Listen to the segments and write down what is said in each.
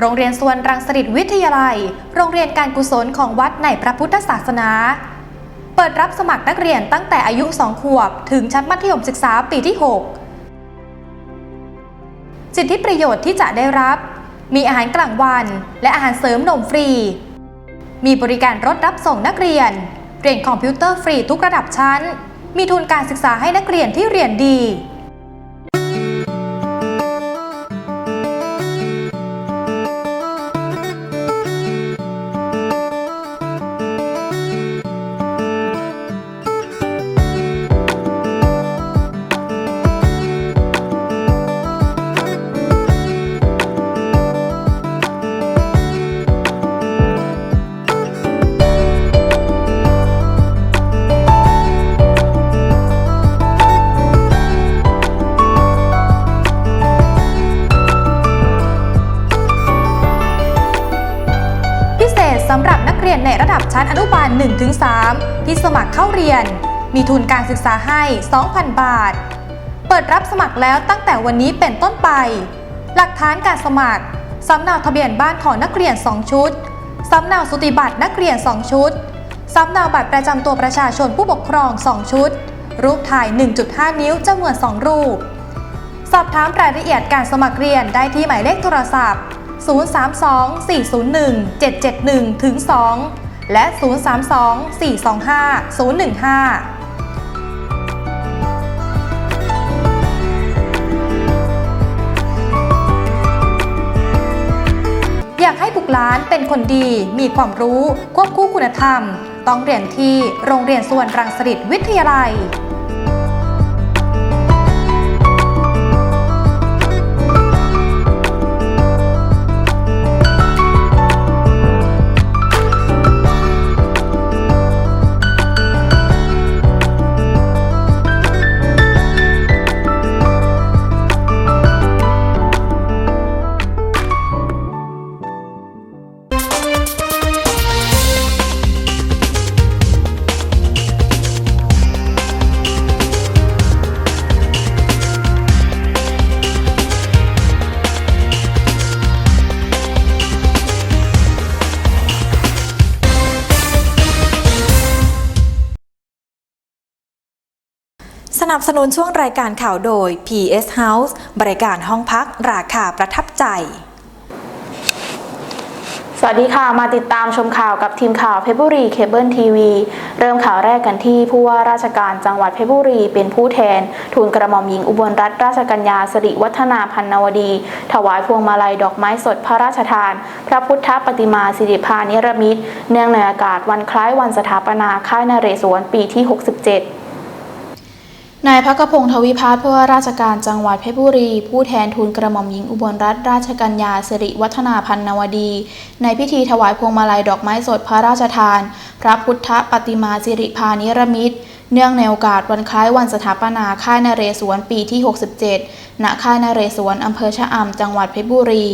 โรงเรียนสวนรังสฤษวิทยาลัย โรงเรียนการกุศลของวัดในพระพุทธศาสนา เปิดรับสมัครนักเรียนตั้งแต่อายุ 2 ขวบ ถึงชั้นมัธยมศึกษาปีที่ 6 สิทธิประโยชน์ที่จะได้รับ มีอาหารกลางวัน และอาหารเสริมนมฟรี มีบริการรถรับส่งนักเรียน เรียนคอมพิวเตอร์ฟรีทุกระดับชั้น มีทุนการศึกษาให้นักเรียนที่เรียนดี 1-3 ที่สมัครเข้าเรียน มีทุนการศึกษาให้ 2,000 บาท เปิดรับสมัครแล้วตั้งแต่วันนี้เป็นต้นไป หลักฐานการสมัครสำเนาทะเบียนบ้านของนักเรียน 2 ชุดสำเนาสุติบัตรนักเรียน 2 ชุดสำเนาบัตรประจำตัวประชาชนผู้ปกครอง 2 ชุด รูปถ่าย 1.5 นิ้วจำนวน 2 รูป สอบถามรายละเอียดการสมัครเรียนได้ที่หมายเลขโทรศัพท์ 032401771-2 และ 032 425 015อยากให้บุกหลานเป็นคนดี มีความรู้ ควบคู่คุณธรรม ต้องเรียนที่โรงเรียนส่วนรังสิตวิทยาลัย นับสนุนช่วงรายการข่าวโดย PS House บริการห้องพักราคาประทับใจ สวัสดีค่ะ มาติดตามชมข่าวกับทีมข่าวเพชรบุรีเคเบิลทีวีเริ่มข่าวแรกกันที่ผู้ว่าราชการจังหวัดเพชรบุรีเป็นผู้แทนทูลกระหม่อมหญิงอุบลรัตนราชกัญญาสิริวัฒนาพันนวดี ถวายพวงมาลัยดอกไม้สดพระราชทาน พระพุทธปฏิมาสิริพานิรมิตร เนื่องในอากาศวันคล้ายวันสถาปนาค่ายนเรศวรปีที่ 67 นายพักพงศ์ทวิพัฒน์ผู้ว่าราชการจังหวัดเพชรบุรี ผู้แทนทูลกระหม่อมหญิงอุบลรัตนราชกัญญาสิริวัฒนาพันนวดี ในพิธีถวายพวงมาลัยดอกไม้สดพระราชทาน พระพุทธปฏิมาสิริพานิรมิตร เนื่องในโอกาสวันคล้ายวันสถาปนาค่ายนเรศวรปีที่ 67 ณ ค่ายนเรศวรอำเภอชะอำจังหวัดเพชรบุรี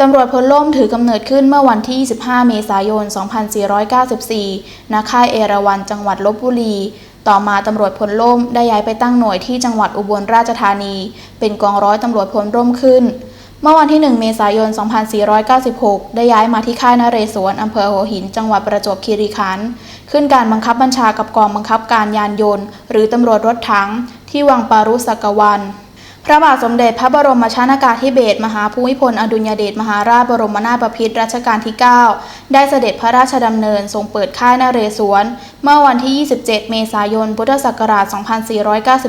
ตำรวจพลล่มถือกำเนิดขึ้นเมื่อวันที่ 25 เมษายน 2494 ณ ค่ายเอราวัณ จังหวัดลบบุรี ต่อมาตำรวจพลล่มได้ย้ายไปตั้งหน่วยที่จังหวัดอุบลราชธานี เป็นกองร้อยตำรวจพลร่มขึ้น เมื่อวันที่ 1 เมษายน 2496 ได้ย้ายมาที่ค่ายนเรศวรอำเภอหัวหิน จังหวัดประจวบคีรีขันธ์ขึ้นการบังคับบัญชากับกองบังคับการยานยนต์ หรือตำรวจรถถังที่วังปารุสกวัน พระบาทสมเด็จพระบรมชนากาธิเบศรมหาภูมิพลอดุลยเดชมหาราชบรมนาถบพิตรรัชกาลที่ 9 ได้เสด็จพระราชดำเนินทรงเปิดค่ายนาเรศวร เมื่อวันที่ 27 เมษายน พุทธศักราช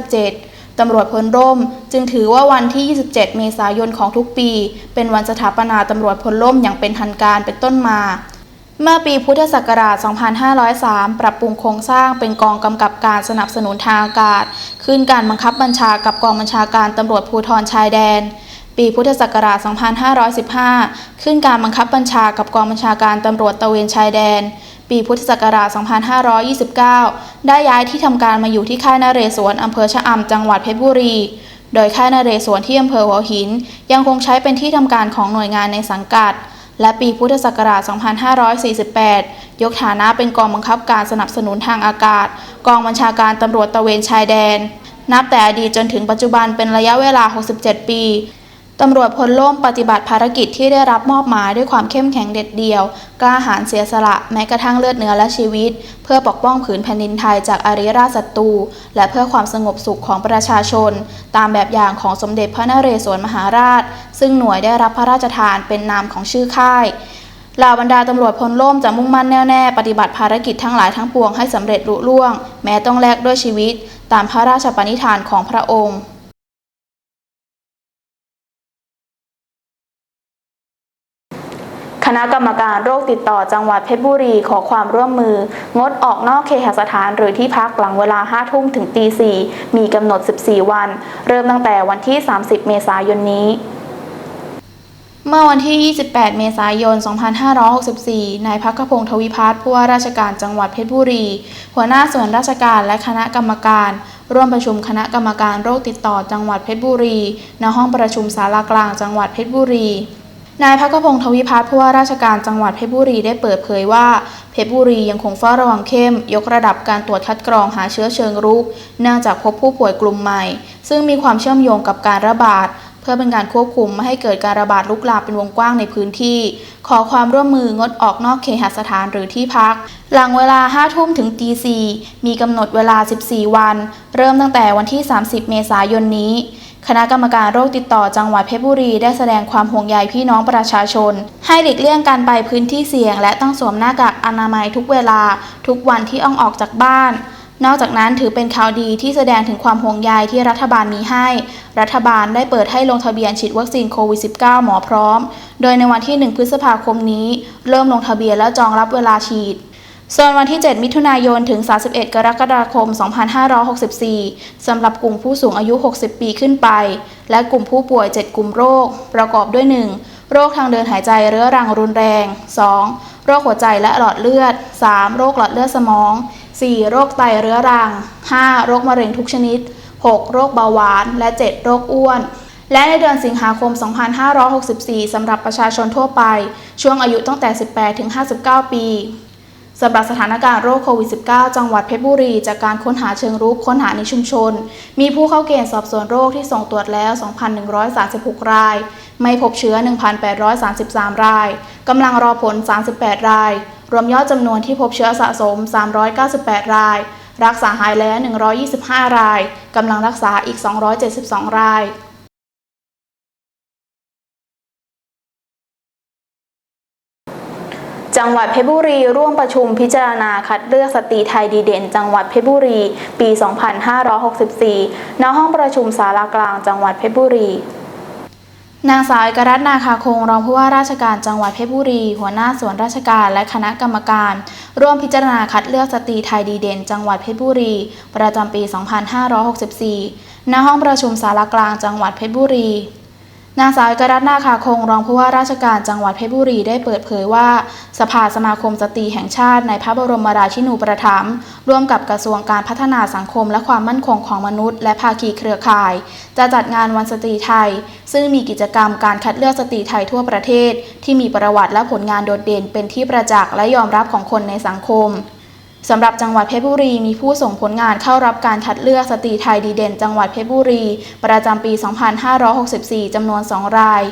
2497 ตำรวจพลร่ม จึงถือว่าวันที่ 27 เมษายนของทุกปี เป็นวันสถาปนาตำรวจพลร่มอย่างเป็นทางการเป็นต้นมา เมื่อปีพุทธศักราช 2503 ปรับปรุงโครงสร้างเป็นกองกำกับการสนับสนุนทางอากาศ ขึ้นการบังคับบัญชากับกองบัญชาการตำรวจภูธรชายแดน ปีพุทธศักราช 2515 ขึ้นการบังคับบัญชากับกองบัญชาการตำรวจตะเวนชายแดน ปีพุทธศักราช 2529 ได้ย้ายที่ทำการมาอยู่ที่ค่ายนาเรศวรอำเภอชะอำจังหวัดเพชรบุรี โดยค่ายนาเรศวรที่อำเภอหัวหิน ยังคงใช้เป็นที่ทำการของหน่วยงานในสังกัด และปีพุทธศักราช 2548 ยกฐานะเป็นกองบังคับการสนับสนุนทางอากาศ กองบัญชาการตำรวจตะเวนชายแดน นับแต่อดีตจนถึงปัจจุบันเป็นระยะเวลา 67 ปี ตำรวจพลล่มปฏิบัติภารกิจที่ได้รับมอบหมายด้วยความเข้มแข็งเด็ดเดี่ยว กล้าหาญเสียสละแม้กระทั่งเลือดเนื้อและชีวิต เพื่อปกป้องผืนแผ่นดินไทยจากอาริราชศัตรูและเพื่อความสงบสุขของประชาชน ตามแบบอย่างของสมเด็จพระนเรศวรมหาราช ซึ่งหน่วยได้รับพระราชทานเป็นนามของชื่อค่ายเหล่าบรรดาตำรวจพลร่มจะมุ่งมั่นแน่วแน่ปฏิบัติภารกิจทั้งหลายทั้งปวงให้สำเร็จลุล่วง แม้ต้องแลกด้วยชีวิต ตามพระราชปณิธานของพระองค์ คณะกรรมการโรคติดต่อจังหวัดเพชรบุรีขอความร่วมมือ งดออกนอกเคหสถานหรือที่พักหลังเวลา 5 ทุ่มถึงตี 4 มีกำหนด 14 วัน เริ่มตั้งแต่วันที่ 30 เมษายนนี้เมื่อวันที่ 28 เมษายน 2564 นายพักพงศ์ทวิพัฒน์ผู้ว่าราชการจังหวัดเพชรบุรี หัวหน้าส่วนราชการและคณะกรรมการ ร่วมประชุมคณะกรรมการโรคติดต่อจังหวัดเพชรบุรี ณ ห้องประชุมศาลากลางจังหวัดเพชรบุรี นายพักพงศ์ทวิพัฒน์ผู้ว่าราชการจังหวัดเพชรบุรีได้เปิดเผยว่าเพชรบุรียังคงเฝ้าระวังเข้ม ยกระดับการตรวจคัดกรองหาเชื้อเชิงรุกเนื่องจากพบผู้ป่วยกลุ่มใหม่ ซึ่งมีความเชื่อมโยงกับการระบาด เพื่อเป็นการควบคุมไม่ให้เกิดการระบาดลุกลามเป็นวงกว้างในพื้นที่ ขอความร่วมมืองดออกนอกเคหสถานหรือที่พัก หลังเวลา 5 ทุ่มถึงตี4มีกำหนดเวลา 14 วัน เริ่มตั้งแต่วันที่ 30 เมษายนนี้ คณะกรรมการโรคติดต่อจังหวัดเพชรบุรีได้แสดงความห่วงใยพี่น้องประชาชน ให้หลีกเลี่ยงการไปพื้นที่เสี่ยง และต้องสวมหน้ากากอนามัยทุกเวลา ทุกวันที่อ้องออกจากบ้าน นอกจากนั้นถือเป็นข่าวดีที่แสดงถึงความห่วงใยที่รัฐบาลมีให้ รัฐบาลได้เปิดให้ลงทะเบียนฉีดวัคซีนโควิด -19 หมอพร้อม โดยในวันที่ 1 พฤษภาคมนี้ เริ่มลงทะเบียนและจองรับเวลาฉีด ส่วนวันที่ 7 มิถุนายน ถึง 31 กรกฎาคม 2564 สำหรับกลุ่มผู้สูงอายุ 60 ปีขึ้นไป และกลุ่มผู้ป่วย 7 กลุ่มโรค ประกอบด้วย 1. โรคทางเดินหายใจเรื้อรังรุนแรง 2. โรคหัวใจและหลอดเลือด 3. โรคหลอดเลือดสมอง 4. โรคไตเรื้อรัง 5. โรคมะเร็งทุกชนิด 6. โรคเบาหวาน และ 7 โรคอ้วน และในเดือนสิงหาคม 2564 สำหรับประชาชนทั่วไป ช่วงอายุตั้งแต่ 18 ถึง 59 ปี สำหรับสถานการณ์โรคโควิด -19 จังหวัดเพชรบุรี จากการค้นหาเชิงรุกค้นหาในชุมชน มีผู้เข้าเกณฑ์สอบสวนโรคที่ส่งตรวจแล้ว 2,136 ราย ไม่พบเชื้อ 1,833 รายกำลังรอผล 38 ราย รวมยอดจำนวนที่พบเชื้อสะสม 398 ราย รักษาหายแล้ว 125 รายกำลังรักษาอีก 272 ราย จังหวัดเพชรบุรี ร่วมประชุมพิจารณาคัดเลือกสตรีไทยดีเด่น จังหวัดเพชรบุรี ปี 2564 ณ ห้องประชุมศาลากลางจังหวัดเพชรบุรีนางสาวเอกรัตน์นาคาคงรองผู้ว่าราชการจังหวัดเพชรบุรี หัวหน้าส่วนราชการและคณะกรรมการ ร่วมพิจารณาคัดเลือกสตรีไทยดีเด่น จังหวัดเพชรบุรี ประจำปี 2564 ณ ห้องประชุมศาลากลางจังหวัดเพชรบุรี นางสาวกรัตน์นาคาคงรองผู้ว่าราชการจังหวัดเพชรบุรีได้เปิดเผยว่า สภาสมาคมสตรีแห่งชาติในพระบรมราชินูปถัมภ์ร่วมกับกระทรวงการพัฒนาสังคมและความมั่นคงของมนุษย์ และภาคีเครือข่าย จะจัดงานวันสตรีไทย ซึ่งมีกิจกรรมการคัดเลือกสตรีไทยทั่วประเทศ ที่มีประวัติและผลงานโดดเด่นเป็นที่ประจักษ์และยอมรับของคนในสังคม สำหรับจังหวัดเพชรบุรีมีผู้ส่งผลงานเข้ารับการคัดเลือกสตรีไทยดีเด่น จังหวัดเพชรบุรี ประจำปี 2564 จำนวน 2 ราย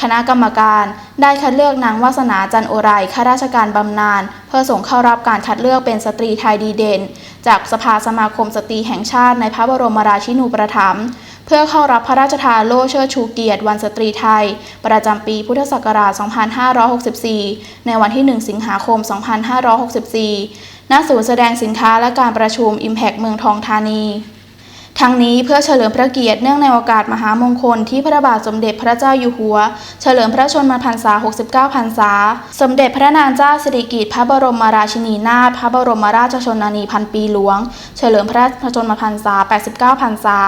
คณะกรรมการได้คัดเลือกนางวาสนาจันโอไรข้าราชการบำนาญเพื่อส่งเข้ารับการคัดเลือกเป็นสตรีไทยดีเด่น จากสภาสมาคมสตรีแห่งชาติในพระบรมราชินูปถัมภ์เพื่อเข้ารับพระราชทานโล่เชิดชูเกียรติวันสตรีไทย ประจำปีพุทธศักราช 2564 ในวันที่ 1 สิงหาคม 2564 ณศูนย์แสดงสินค้าและการประชุม Impact เมืองทองธานีทั้งนี้เพื่อเฉลิมพระเกียรติเนื่องในโอกาสมหามงคลที่พระบาทสมเด็จพระเจ้าอยู่หัว เฉลิมพระชนมพรรษา 69 พรรษา สมเด็จพระนางเจ้าสิริกิติ์พระบรมราชินีนาถพระบรมราชชนนีพันปีหลวง เฉลิมพระชนมพรรษา 89 พรรษา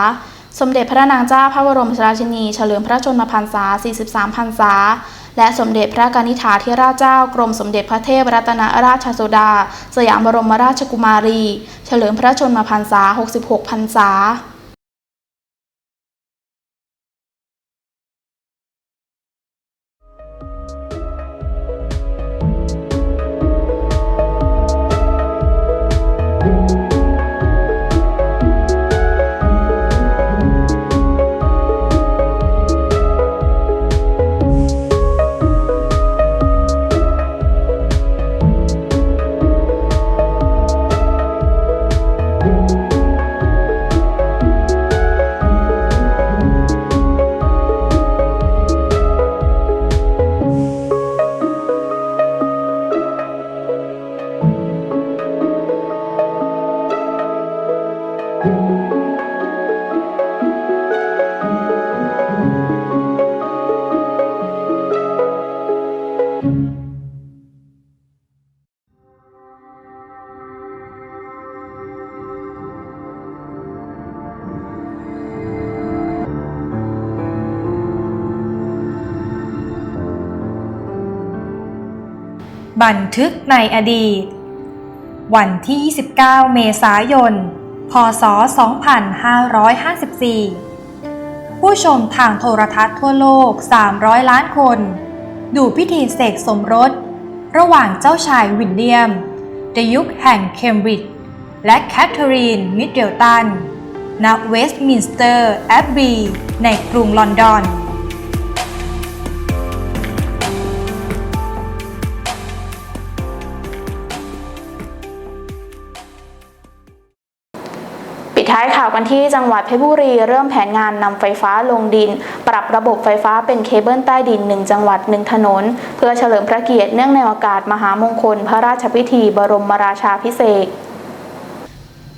สมเด็จพระนางเจ้าพระบรมราชินี เฉลิมพระชนมพรรษา 43 พรรษา และสมเด็จพระกนิษฐาธิราชเจ้ากรมสมเด็จพระเทพรัตนราชสุดา สยามบรมราชกุมารี เฉลิมพระชนมพรรษา 66 พรรษา บันทึกในอดีต วันที่ 29 เมษายน พศ 2554 ผู้ชมทางโทรทัศน์ทั่วโลก 300 ล้านคน ดูพิธีเสกสมรส ระหว่างเจ้าชายวิลเลียม ในยุคแห่งเคมบริดจ์และแคทเธอรีน มิดเดิลตันณเวสต์มินสเตอร์แอบบีในกรุงลอนดอน ปิดท้ายข่าวกันที่จังหวัดเพชรบุรี เริ่มแผนงานนำไฟฟ้าลงดิน ปรับระบบไฟฟ้าเป็นเคเบิลใต้ดิน 1 จังหวัด 1 ถนน เพื่อเฉลิมพระเกียรติเนื่องในโอกาสมหามงคล พระราชพิธีบรมราชาพิเศษ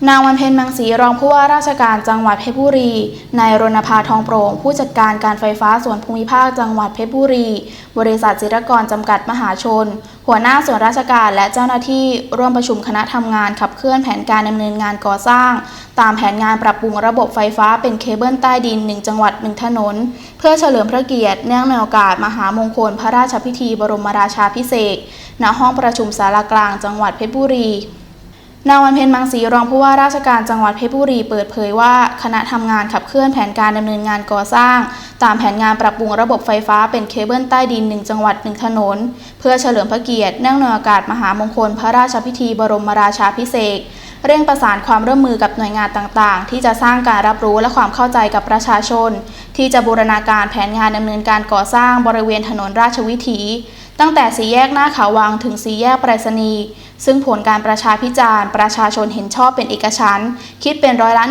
นางวันเพ็ญมังสีรองผู้ว่าราชการจังหวัดเพชรบุรี นายรณภาทองโปร่ง ผู้จัดการการไฟฟ้าส่วนภูมิภาคจังหวัดเพชรบุรี บริษัทจิรกรจำกัดมหาชน หัวหน้าส่วนราชการและเจ้าหน้าที่ร่วมประชุมคณะทำงานขับเคลื่อนแผนการดำเนินงานก่อสร้าง ตามแผนงานปรับปรุงระบบไฟฟ้าเป็นเคเบิลใต้ดิน 1 จังหวัด 1 ถนน เพื่อเฉลิมพระเกียรติเนื่องในโอกาสมหามงคล พระราชพิธีบรมราชาพิเศษกณห้องประชุมสารกลางจังหวัดเพชรบุรี นางวันเพ็ญมังสีรองผู้ว่าราชการจังหวัดเพชรบุรีเปิดเผยว่า คณะทำงานขับเคลื่อนแผนการดำเนินงานก่อสร้าง ตามแผนงานปรับปรุงระบบไฟฟ้าเป็นเคเบิลใต้ดิน 1 จังหวัด 1 ถนน เพื่อเฉลิมพระเกียรติเนื่องในโอกาสมหามงคลพระราชพิธีบรมราชาพิเศษกเร่งประสานความร่วมมือกับหน่วยงานต่างๆ ที่จะสร้างการรับรู้และความเข้าใจกับประชาชน ที่จะบูรณาการแผนงานดำเนินการก่อสร้างบริเวณถนนราชวิถี ตั้งแต่สี่แยกหน้าขาวังถึงสี่แยกไปรษณีย์ซึ่งผลการประชาพิจารณ์ ประชาชนเห็นชอบเป็นเอกฉันท์คิดเป็นร้อยละ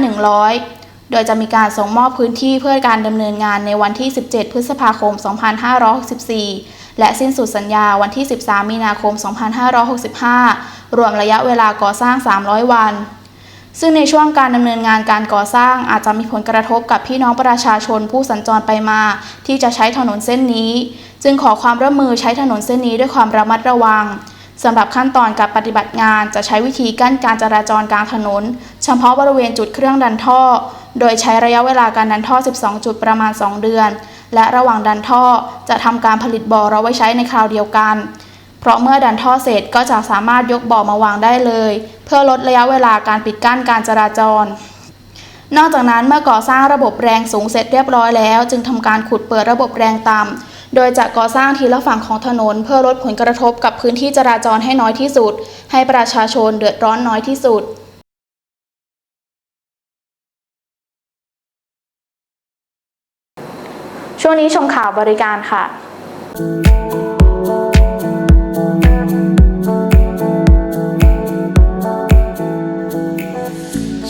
100 โดยจะมีการส่งมอบพื้นที่เพื่อการดำเนินงานในวันที่ 17 พฤษภาคม 2564 และสิ้นสุดสัญญาวันที่ 13 มีนาคม 2565 รวมระยะเวลาก่อสร้าง 300 วัน ซึ่งในช่วงการดำเนินงานการก่อสร้างอาจจะมีผลกระทบกับพี่น้องประชาชนผู้สัญจรไปมา ที่จะใช้ถนนเส้นนี้ จึงขอความร่วมมือใช้ถนนเส้นนี้ด้วยความระมัดระวังสำหรับขั้นตอนการปฏิบัติงานจะใช้วิธีกั้นการจราจรกลางถนน เฉพาะบริเวณจุดเครื่องดันท่อ โดยใช้ระยะเวลาการดันท่อ 12 จุดประมาณ 2 เดือน และระหว่างดันท่อจะทำการผลิตบ่อเราไว้ใช้ในคราวเดียวกัน เพราะเมื่อดันท่อเสร็จก็จะสามารถยกบ่อมาวางได้เลย เพื่อลดระยะเวลาการปิดกั้นการจราจร นอกจากนั้นเมื่อก่อสร้างระบบแรงสูงเสร็จเรียบร้อยแล้ว จึงทำการขุดเปิดระบบแรงต่ำโดยจะก่อสร้างทีละฝั่งของถนน เพื่อลดผลกระทบกับพื้นที่จราจรให้น้อยที่สุด ให้ประชาชนเดือดร้อนน้อยที่สุดช่วงนี้ชมข่าวบริการค่ะ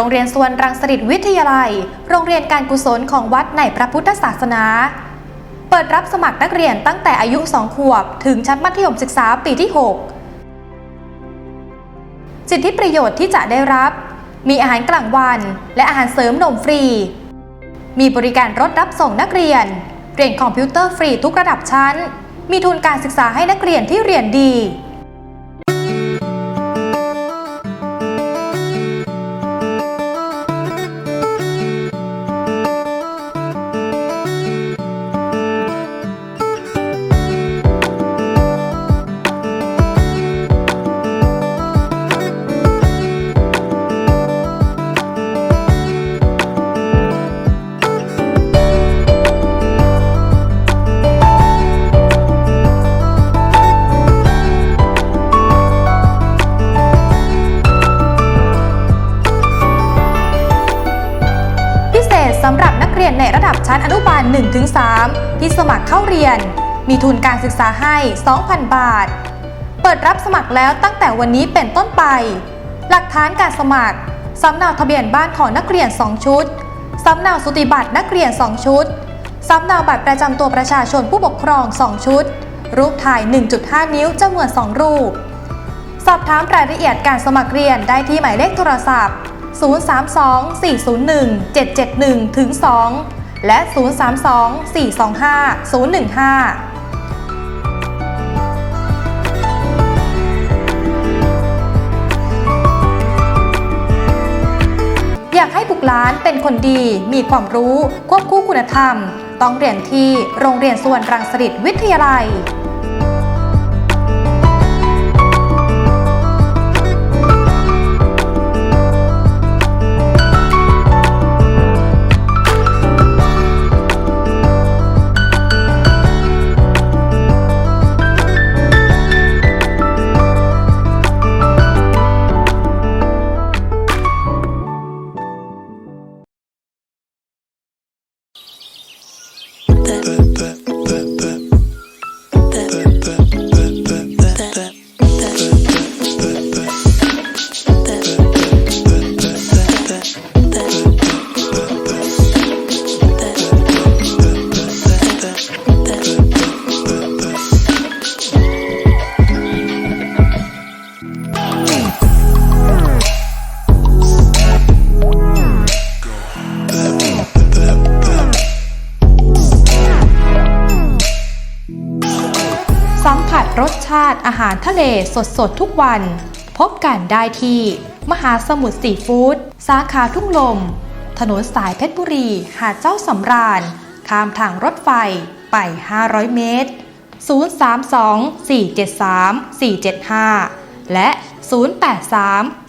โรงเรียนสวนรังสฤษวิทยาลัย โรงเรียนการกุศลของวัดในพระพุทธศาสนา เปิดรับสมัครนักเรียนตั้งแต่อายุ 2 ขวบ ถึงชั้นมัธยมศึกษาปีที่ 6 สิทธิประโยชน์ที่จะได้รับ มีอาหารกลางวัน และอาหารเสริมนมฟรี มีบริการรถรับส่งนักเรียน เรียนคอมพิวเตอร์ฟรีทุกระดับชั้น มีทุนการศึกษาให้นักเรียนที่เรียนดี 1-3 ที่สมัครเข้าเรียน มีทุนการศึกษาให้ 2,000 บาท เปิดรับสมัครแล้วตั้งแต่วันนี้เป็นต้นไป หลักฐานการสมัครสำเนาทะเบียนบ้านของนักเรียน 2 ชุดสำเนาสุติบัตรนักเรียน 2 ชุดสำเนาบัตรประจำตัวประชาชนผู้ปกครอง 2 ชุด รูปถ่าย 1.5 นิ้วจำนวน 2 รูป สอบถามรายละเอียดการสมัครเรียนได้ที่หมายเลขโทรศัพท์ 032 401 771ถึง2 และ 032 425 015อยากให้บุกหลานเป็นคนดี มีความรู้ ควบคู่คุณธรรม ต้องเรียนที่โรงเรียนส่วนรังสิตวิทยาลัย สดๆ ทุกวัน พบกันได้ที่ มหาสมุทรซีฟู้ดสาขาทุ่งลม ถนนสายเพชรบุรี หาดเจ้าสำราญ ข้ามทางรถไฟไป 500 เมตร 032 473 475 และ 083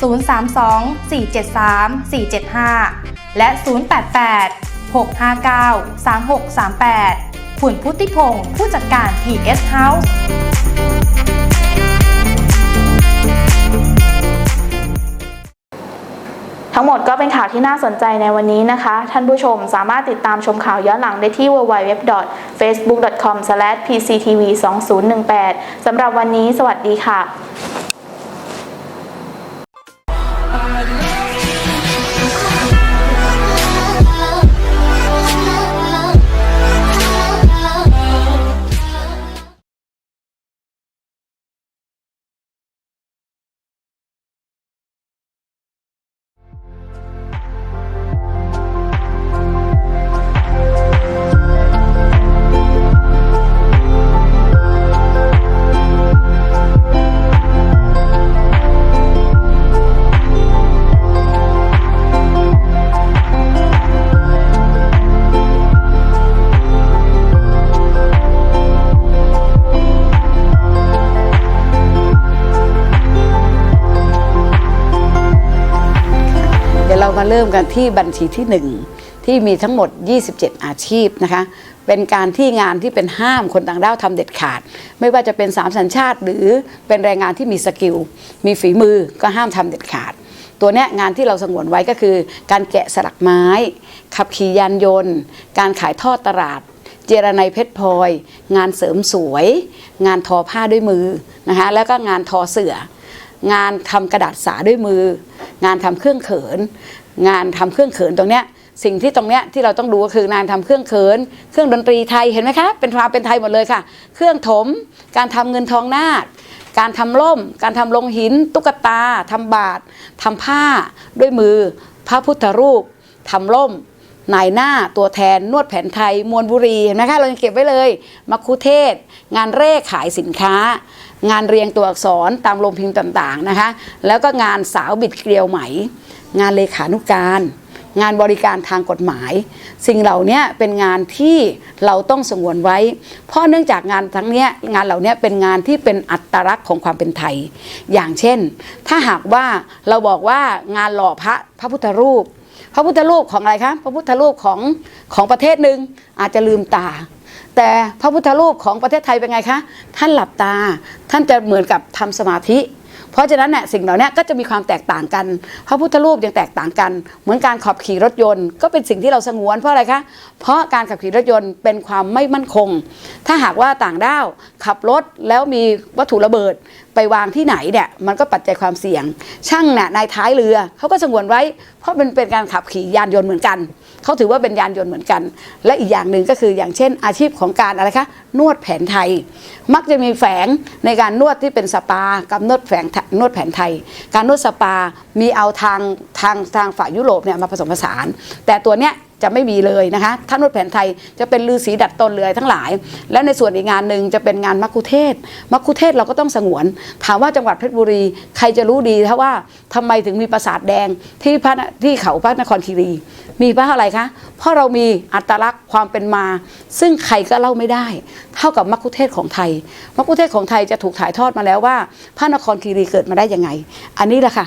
032 473 475 และ 088 659 3638คุณพุทธิพงศ์ผู้จัดการ PS House ทั้งหมดก็เป็นข่าวที่น่าสนใจในวันนี้นะคะ ท่านผู้ชมสามารถติดตามชมข่าวย้อนหลังได้ที่ www.facebook.com/pctv2018 สำหรับวันนี้ สวัสดีค่ะ ริ่มกันที่บัญชีที่ 1 ที่มีทั้งหมด 27 อาชีพนะคะ เป็นการที่งานที่เป็นห้ามคนต่างด้าวทำเด็ดขาด ไม่ว่าจะเป็นสามสัญชาติ หรือเป็นแรงงานที่มีสกิล มีฝีมือก็ห้ามทำเด็ดขาด ตัวเนี้ยงานที่เราสงวนไว้ก็คือ การแกะสลักไม้ ขับขี่ยานยนต์ การขายทอดตลาดเจรไนเพชรพลอย งานเสริมสวย งานทอผ้าด้วยมือนะคะแล้วก็งานทอเสืองานทำกระดาษสาด้วยมือ งานทำเครื่องเขิน งานทำเครื่องเขินตรงเนี้ยสิ่งที่ตรงเนี้ยที่เราต้องดูก็คืองานทำเครื่องเขิน เครื่องดนตรีไทยเห็นไหมคะเป็นความเป็นไทยหมดเลยค่ะ เครื่องถม การทำเงินทองนาคการทำล่ม การทำลงหิน ตุ๊กตา ทำบาททำผ้า ด้วยมือ พระพุทธรูป ทำล่ม นายหน้า ตัวแทน นวดแผนไทย มวลบุรีเห็นไหมคะ เรายังเก็บไว้เลยมัคคุเทศ งานเร่ขายสินค้า งานเรียงตัวอักษรตามโรงพิมพ์ต่างๆนะคะ แล้วก็งานสาวบิดเกลียวไหม งานเลขานุการ งานบริการทางกฎหมาย สิ่งเหล่านี้เป็นงานที่เราต้องสงวนไว้ เพราะเนื่องจากงานทั้งเนี้ยงานเหล่านี้เป็นงานที่เป็นอัตลักษณ์ของความเป็นไทย อย่างเช่น ถ้าหากว่าเราบอกว่างานหล่อพระพระพุทธรูป พระพุทธรูปของอะไรคะพระพุทธรูปของของประเทศหนึ่งอาจจะลืมตา แต่พระพุทธรูปของประเทศไทยเป็นไงคะ ท่านหลับตา ท่านจะเหมือนกับทำสมาธิ เพราะฉะนั้นเนี่ยสิ่งเหล่านี้ก็จะมีความแตกต่างกัน พระพุทธรูปยังแตกต่างกัน เหมือนการขับขี่รถยนต์ ก็เป็นสิ่งที่เราสงวนเพราะอะไรคะ เพราะการขับขี่รถยนต์เป็นความไม่มั่นคง ถ้าหากว่าต่างด้าวขับรถแล้วมีวัตถุระเบิดไปวางที่ไหนเนี่ยมันก็ปัจจัยความเสี่ยง ช่างเนี่ยในท้ายเรือเขาก็สงวนไว้ เพราะมันเป็นการขับขี่ยานยนต์เหมือนกัน เขาถือว่าเป็นยานยนต์เหมือนกัน และอีกอย่างหนึ่งก็คืออย่างเช่นอาชีพของการอะไรคะนวดแผนไทย มักจะมีแฝงในการนวดที่เป็นสปากับนวดแฝงนวดแผนไทย การนวดสปามีเอาทางทางทางฝ่ายยุโรปเนี่ยมาผสมผสาน แต่ตัวเนี้ย จะไม่มีเลยนะคะถ้านวดแผนไทยจะเป็นลือสีดัดตนเลยทั้งหลาย แล้วในส่วนอีกงานหนึ่งจะเป็นงานมัคคุเทศมัคคุเทศเราก็ต้องสงวน ถามว่าจังหวัดเพชรบุรีใครจะรู้ดีถ้าว่าทำไมถึงมีปราสาทแดงที่พระที่เขาพระนครคีรี มีเพราะอะไรคะเพราะเรามีอัตลักษณ์ความเป็นมา ซึ่งใครก็เล่าไม่ได้ เท่ากับมัคคุเทศของไทยมัคคุเทศของไทยจะถูกถ่ายทอดมาแล้วว่า พระนครคีรีเกิดมาได้ยังไง อันนี้แหละค่ะ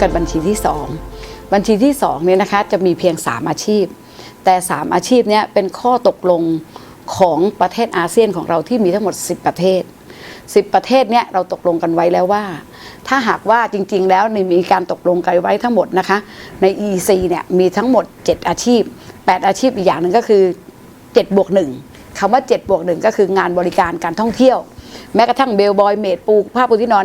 กันบัญชีที่ 2 บัญชีที่2เนี่ยนะคะจะมีเพียง 3 อาชีพ แต่ 3 อาชีพเนี้เป็นข้อตกลงของประเทศอาเซียนของเราที่มีทั้งหมด 10 ประเทศ 10 ประเทศเนี่ยเราตกลงกันไว้แล้วว่า ถ้าหากว่าจริง ๆ แล้วมีการตกลงกันไว้ทั้งหมดนะคะใน EC เนี่ยมีทั้งหมด 7 อาชีพ 8 อาชีพอีกอย่างหนึ่งก็คือ7บวก1คำว่า7บวก1ก็คืองานบริการการท่องเที่ยว แม้กระทั่งเบลบอยเมดปูผ้าปูที่นอน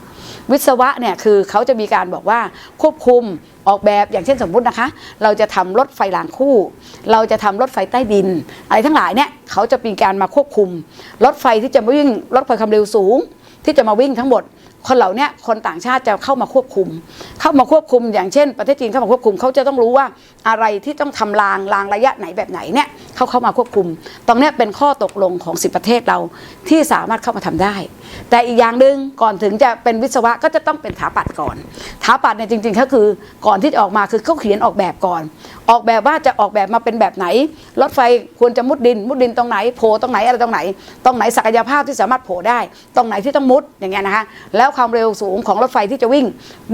วิศวะเนี่ยคือเขาจะมีการบอกว่าควบคุมออกแบบอย่างเช่นสมมุตินะคะ เราจะทำรถไฟรางคู่ เราจะทำรถไฟใต้ดิน อะไรทั้งหลายเนี่ยเขาจะมีการมาควบคุม รถไฟที่จะมาวิ่งรถไฟความเร็วสูง ที่จะมาวิ่งทั้งหมด คนเหล่านี้คนต่างชาติจะเข้ามาควบคุม เข้ามาควบคุมอย่างเช่น ประเทศจีนเข้ามาควบคุมเขาจะต้องรู้ว่าอะไรที่ต้องทำรางรางระยะไหนแบบไหนเนี่ยเขาเข้ามาควบคุม ตรงนี้เป็นข้อตกลงของ10ประเทศเราที่สามารถเข้ามาทำได้ แต่อีกอย่างหนึ่งก่อนถึงจะเป็นวิศวะก็จะต้องเป็นถาปัดก่อนถาปัดเนี่ยจริงๆก็คือก่อนที่จะออกมาคือเขาเขียนออกแบบก่อน ออกแบบว่าจะออกแบบมาเป็นแบบไหน รถไฟควรจะมุดดิน มุดดินตรงไหนโผล่ตรงไหนอะไรตรงไหน ตรงไหนศักยภาพที่สามารถโผล่ได้ ตรงไหนที่ต้องมุดอย่างเงี้ยนะคะแล้วความเร็วสูงของรถไฟที่จะวิ่ง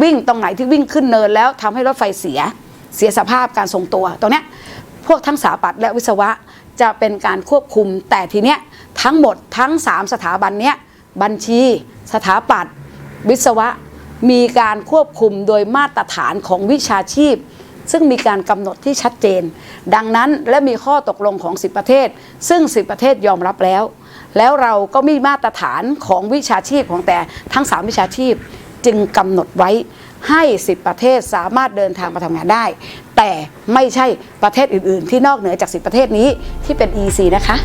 วิ่งตรงไหนที่วิ่งขึ้นเนินแล้วทำให้รถไฟเสียเสียสภาพการทรงตัวตรงเนี้ยพวกทั้งสถาปัตย์และวิศวะจะเป็นการควบคุมแต่ทีเนี้ยทั้งหมดทั้ง 3 สถาบันเนี้ยบัญชี สถาปัตย์วิศวะ มีการควบคุมโดยมาตรฐานของวิชาชีพ ซึ่งมีการกำหนดที่ชัดเจน ดังนั้นและมีข้อตกลงของ 10 ประเทศ ซึ่ง 10 ประเทศยอมรับแล้ว แล้วเราก็มีมาตรฐานของวิชาชีพของแต่ทั้ง 3 วิชาชีพจึงกำหนดไว้ให้ 10 ประเทศสามารถเดินทางมาทำงานได้ แต่ไม่ใช่ประเทศอื่น ๆ ที่นอกเหนือจาก 10 ประเทศนี้ที่เป็น EC นะคะ